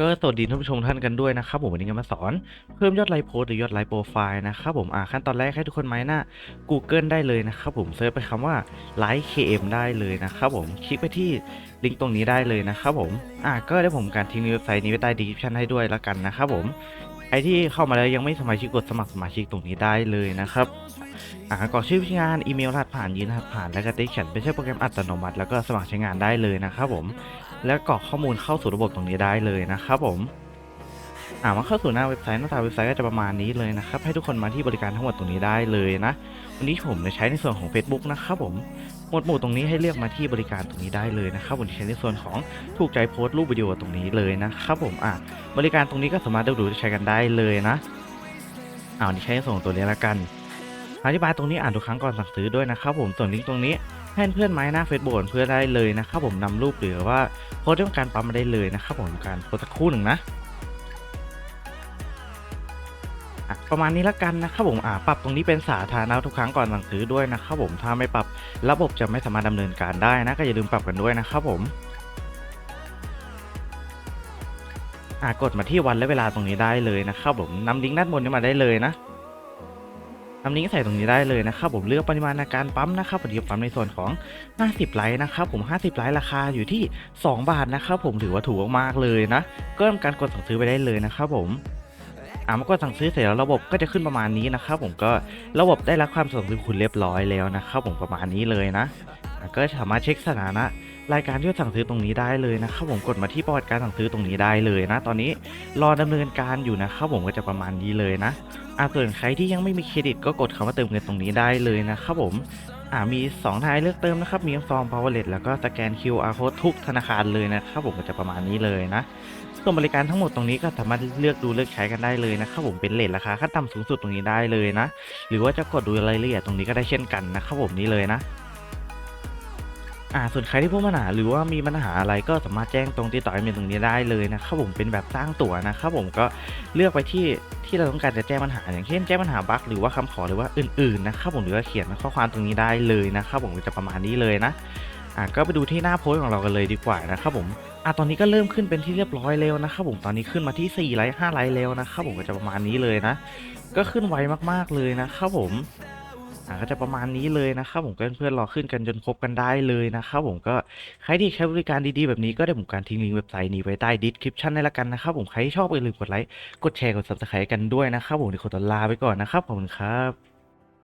ก็สวัสดีท่านผู้ชมท่านกันด้วยนะครับผมวันนี้ก็มาสอนเพิ่มยอดไลค์โพสต์หรือยอดไลค์โปรไฟล์นะครับผมอ่าขั้นตอนแรกให้ทุกคนไม้หน้า Google ได้เลยนะครับผมเซิร์ชไปคำว่าไลค์ KM ได้เลยนะครับผมคลิกไปที่ลิงก์ตรงนี้ได้เลยนะครับผมอ่าก็ได้ผมการทิ้งเว็บไซต์นี้ไว้ใต้ดีคริปชันให้ด้วยแล้วกันนะครับผมใครที่เข้ามาแล้วยังไม่สมาชิกกดสมัครสมาชิกตรงนี้ได้เลยนะครับอ่ากรอกชื่อผู้ใช้งานอีเมลรหัสผ่านยืนรหัสผ่าน แล้วก็ติ๊กเขียนเป็นชื่อโปรแกรมอัตโนมัติ แล้วก็สมัครใช้งานได้เลยนะครับผม แล้วกรอกข้อมูลเข้าสู่ระบบตรงนี้ได้เลยนะครับผมอ่ามาเข้าสู่หน้าเว็บไซต์หน้าตาเว็บไซต์ก็จะประมาณนี้เลยนะครับให้ทุกคนมาที่บริการทั้งหมดตรงนี้ได้เลยนะ วันนี้ผมจะใช้ในส่วนของ Facebook นะครับผมหมวดหมู่ตรงนี้ให้เลือกมาที่บริการตรงนี้ได้เลยนะครับวันนี้ใช้ในส่วนของถูกใจโพสต์รูปวิดีโอตรงนี้เลยนะครับผมอ่าบริการตรงนี้ก็สามารถดูดูใช้กันได้เลยนะอ่าวันนี้ใช้ในส่วนของตัวนี้ละกัน อธิบายตรงนี้อ่านทุกครั้งก่อนสั่งซื้อด้วยนะครับผมส่วนลิงก์ตรงนี้ให้เพื่อนไม้หน้าเฟซบุ๊กเพื่อนได้เลยนะครับผมนำรูปหรือว่าโพสต์ด้วยการปั๊มมาได้เลยนะครับผมการโพสต์สักครู่หนึ่งนะประมาณนี้ละกันนะครับผมอ่าปรับตรงนี้เป็นสาธารณะทุกครั้งก่อนสั่งซื้อด้วยนะครับผมถ้าไม่ปรับระบบจะไม่สามารถดำเนินการได้นะก็อย่าลืมปรับกันด้วยนะครับผมอ่ากดมาที่วันและเวลาตรงนี้ได้เลยนะครับผมนำลิงก์ด้านบนนี้มาได้เลยนะ ทำลิงก์ใส่ตรงนี้ได้เลยนะครับผมเลือกปริมาณในการปั๊มนะครับผมจะปั๊มในส่วนของ 50 ไลค์นะครับผม 50 ไลค์ราคาอยู่ที่ 2 บาทนะครับผมถือว่าถูกมากๆเลยนะก็ทำการกดสั่งซื้อไปได้เลยนะครับผมอ่าเมื่อกดสั่งซื้อเสร็จแล้วระบบก็จะขึ้นประมาณนี้นะครับผมก็ระบบได้รับความสั่งซื้อคุณเรียบร้อยแล้วนะครับผมประมาณนี้เลยนะก็สามารถเช็คสถานะรายการที่สั่งซื้อตรงนี้ได้เลยนะครับผมกดมาที่ประวัติการสั่งซื้อตรงนี้ได้เลยนะ ตอนนี้รอดำเนินการอยู่นะครับผมก็จะประมาณนี้เลยนะ อ่าส่วนใครที่ยังไม่มีเครดิตก็กดคำว่าเติมเงินตรงนี้ได้เลยนะครับผมอ่ามี 2 ทางเลือกเติมนะครับ มีซอง power wallet แล้วก็สแกน QR code ทุกธนาคารเลยนะครับผมก็จะประมาณนี้เลยนะส่วนบริการทั้งหมดตรงนี้ก็สามารถเลือกดูเลือกใช้กันได้เลยนะครับผมเป็นเลทราคาขั้นต่ำสูงสุดตรงนี้ได้เลยนะ หรือว่าจะกดดูรายละเอียดตรงนี้ก็ได้เช่นกันนะครับผมนี่เลยนะ อ่าส่วนใครที่พบปัญหาหรือว่ามีปัญหาอะไรก็สามารถแจ้งตรงที่ต่อเมนตรงนี้ได้เลยนะครับผมเป็นแบบสร้างตั๋วนะครับผมก็เลือกไปที่ที่เราต้องการจะแจ้งปัญหา อย่างเช่นแจ้งปัญหาบั๊กหรือว่าคำขอหรือว่าอื่นๆนะครับผมหรือว่าเขียนข้อความตรงนี้ได้เลยนะครับผมจะประมาณนี้เลยนะอ่าก็ไปดูที่หน้าโพสต์ของเรากันเลยดีกว่านะครับผมอ่าตอนนี้ก็เริ่มขึ้นเป็นที่เรียบร้อยแล้วนะครับผมตอนนี้ขึ้นมาที่4ไลค์5ไลค์แล้วนะครับผมก็จะประมาณนี้เลยนะ ก็ขึ้นไวมากๆเลยนะครับผม อะก็จะประมาณนี้เลยนะครับผมเพื่อนๆรอขึ้นกันจนครบกันได้เลยนะครับผมก็ใครที่ใช้บริการดีๆแบบนี้ก็ได้ผมการทิ้งลิงก์เว็บไซต์นี้ไว้ใต้ดีสคริปชันได้ละกันนะครับผมใครที่ชอบก็อย่าลืมกดไลค์กดแชร์กดซับสไครต์กันด้วยนะครับผมเดี๋ยวขอตัวลาไปก่อนนะครับขอบคุณครับ